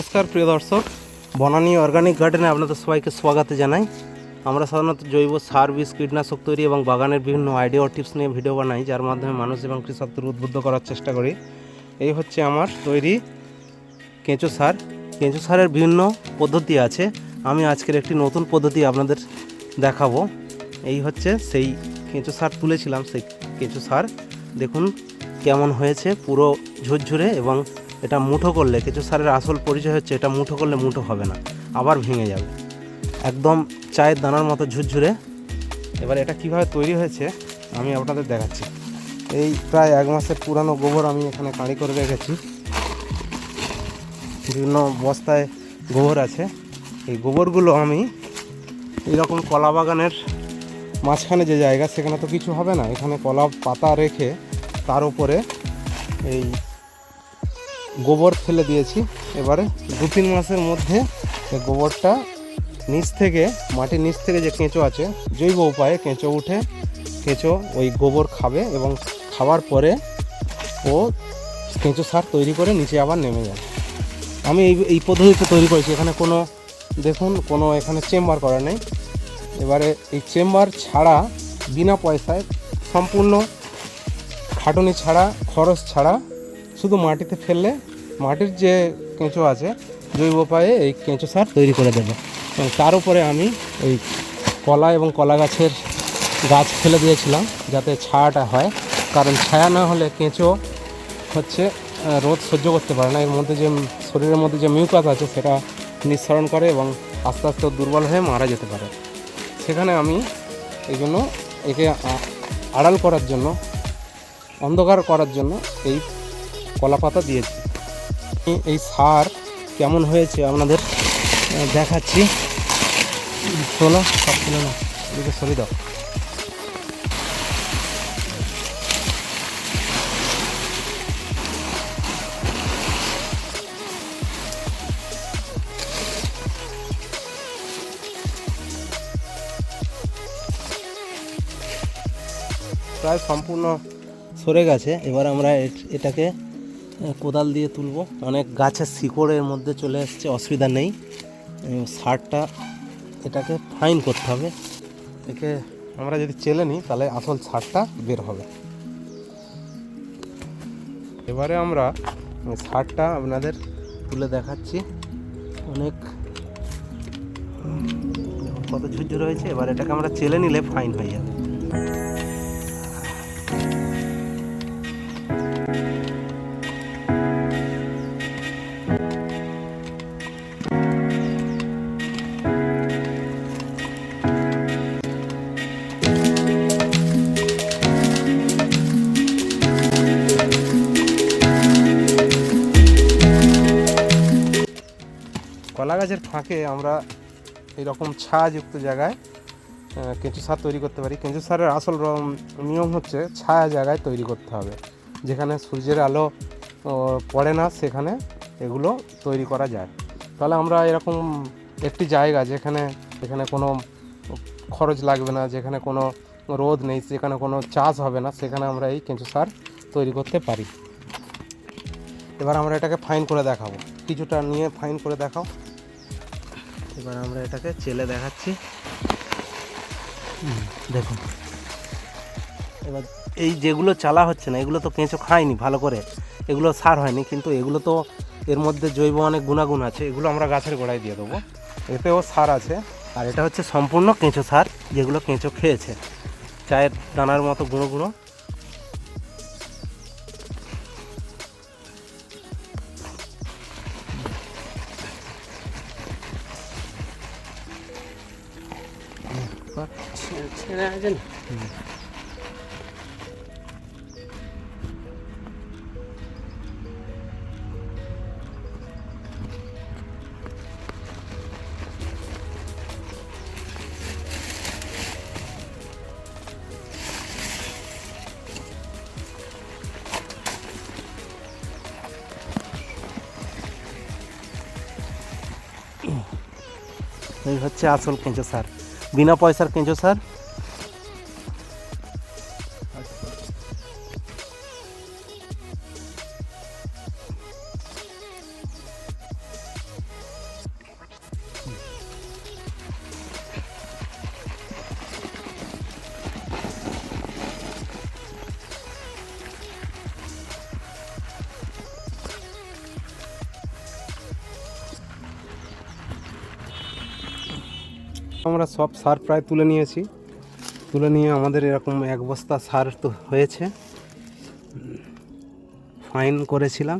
নমস্কার, প্রিয় দর্শক। বনানী অর্গানিক গার্ডেনে আপনাদের সবাইকে স্বাগত জানাই। আমরা সাধারণত জৈব সার, বীজ, কীটনাশক তৈরি এবং বাগানের বিভিন্ন আইডিয়া ও টিপস নিয়ে ভিডিও বানাই, যার মাধ্যমে মানুষ এবং কৃষকদের উদ্বুদ্ধ করার চেষ্টা করি। এই হচ্ছে আমার তৈরি কেঁচো সার। কেঁচো সারের বিভিন্ন পদ্ধতি আছে। আমি আজকের একটি নতুন পদ্ধতি আপনাদের দেখাবো। এই হচ্ছে সেই কেঁচো সার তুলেছিলাম, সেই কেঁচো সার। দেখুন কেমন হয়েছে, পুরো ঝুরঝুরে এবং এটা মুঠো করলে কেঁচো সারের আসল পরিচয় হচ্ছে এটা মুঠো করলে মুঠো হবে না, আবার ভেঙে যাবে। একদম চায়ের দানার মতো ঝুরঝুরে। এবার এটা কীভাবে তৈরি হয়েছে, আমি আপনাদের দেখাচ্ছি। এই প্রায় এক মাসের পুরানো গোবর আমি এখানে কাঁড়ি করে রেখেছি। বিভিন্ন বস্তায় গোবর আছে। এই গোবরগুলো আমি এইরকম কলা বাগানের মাঝখানে যে জায়গা, সেখানে তো কিছু হবে না। এখানে কলা পাতা রেখে তার উপরে এই গোবর ফেলে দিয়েছি। এবারে দু তিন মাসের মধ্যে গোবরটা নিচ থেকে, মাটির নিচ থেকে যে কেঁচো আছে, জৈব উপায়ে কেঁচো উঠে, কেঁচো ওই গোবর খাবে এবং খাওয়ার পরে ও কেঁচো সার তৈরি করে নিচে আবার নেমে যায়। আমি এই এই পদ্ধতিতে তৈরি করেছি। এখানে কোনো, দেখুন, কোনো এখানে চেম্বার করা নেই। এবারে এই চেম্বার ছাড়া বিনা পয়সায় সম্পূর্ণ খাটুনি ছাড়া, খরচ ছাড়া শুধু মাটিতে ফেললে মাটির যে কেঁচো আছে জৈব উপায়ে এই কেঁচো সার তৈরি করে দেবে। এবং তার উপরে আমি এই কলা এবং কলা গাছের গাছ ফেলে দিয়েছিলাম যাতে ছায়াটা হয়। কারণ ছায়া না হলে কেঁচো হচ্ছে রোদ সহ্য করতে পারে না। এর মধ্যে যে, শরীরের মধ্যে যে মিউকাস আছে সেটা নিঃসরণ করে এবং আস্তে আস্তে দুর্বল হয়ে মারা যেতে পারে। সেখানে আমি এই জন্য একে আড়াল করার জন্য, অন্ধকার করার জন্য এই কলা পাতা দিয়েছি। এই সার কেমন হয়েছে আপনাদের? দেখাচ্ছি। চলো সব ছিল না এদিকে সরি দাও। প্রায় সম্পূর্ণ সরে গেছে। এবার আমরা এট- এটাকে কোদাল দিয়ে তুলব। অনেক গাছের শিকড়ের মধ্যে চলে এসছে, অসুবিধা নেই। সারটা এটাকে ফাইন করতে হবে। একে আমরা যদি চেলে নিই, তাহলে আসল সারটা বের হবে। এবারে আমরা সারটা আপনাদের তুলে দেখাচ্ছি। অনেক কত ঝুরঝুর হয়েছে। এবার এটাকে আমরা চেলে নিলে ফাইন হয়ে যাবে। কলা গাছের ফাঁকে আমরা এরকম ছায়াযুক্ত জায়গায় কেঁচু সার তৈরি করতে পারি। কেঁচু সারের আসল নিয়ম হচ্ছে ছায়া জায়গায় তৈরি করতে হবে। যেখানে সূর্যের আলো পড়ে না, সেখানে এগুলো তৈরি করা যায়। তাহলে আমরা এরকম একটি জায়গা যেখানে এখানে কোনো খরচ লাগবে না, যেখানে কোনো রোদ নেই সেখানে কোনো চাষ হবে না, সেখানে আমরা এই কেঁচু সার তৈরি করতে পারি। এবার আমরা এটাকে ফাইন করে দেখাবো। কিছুটা নিয়ে ফাইন করে দেখাও। এবার আমরা এটাকে চেলে দেখাচ্ছি। দেখুন। এবার এই যেগুলো চালা হচ্ছে না এগুলো তো কেঁচো খায়নি ভালো করে। এগুলো সার হয়নি কিন্তু এগুলো তো এর মধ্যে জৈব অনেক গুণাগুণ আছে এগুলো আমরা গাছের গোড়ায় দিয়ে দেবো। এতেও সার আছে আর এটা হচ্ছে সম্পূর্ণ কেঁচো সার যেগুলো কেঁচো খেয়েছে। চায়ের দানার মতো গুঁড়ো গুঁড়ো। ছেড়ে আছে না এই হচ্ছে আসল কেঁচো সার। বিনা পয়সার কেঁচো সার? আমরা সব সার প্রায় তুলে নিয়েছি। তুলে নিয়ে আমাদের এরকম এক বস্তা সার তো হয়েছে। ফাইন করেছিলাম।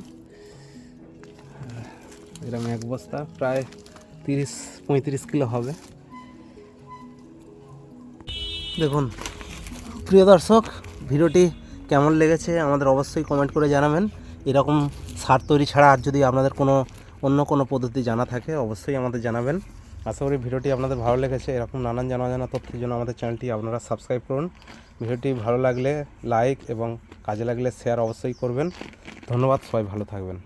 এরকম এক বস্তা প্রায় তিরিশ, পঁয়ত্রিশ কিলো হবে। দেখুন, প্রিয় দর্শক, ভিডিওটি কেমন লেগেছে আমাদের অবশ্যই কমেন্ট করে জানাবেন। এরকম সার তৈরি ছাড়া আর যদি আপনাদের কোনো অন্য কোনো পদ্ধতি জানা থাকে, অবশ্যই আমাদের জানাবেন। আশা করি ভিডিওটি আপনাদের ভালো লেগেছে। এরকম নানান জানা জানা তথ্যের জন্য আমাদের চ্যানেলটি আপনারা সাবস্ক্রাইব করুন। ভিডিওটি ভালো লাগলে লাইক এবং কাজে লাগলে শেয়ার অবশ্যই করবেন। ধন্যবাদ, সবাই ভালো থাকবেন।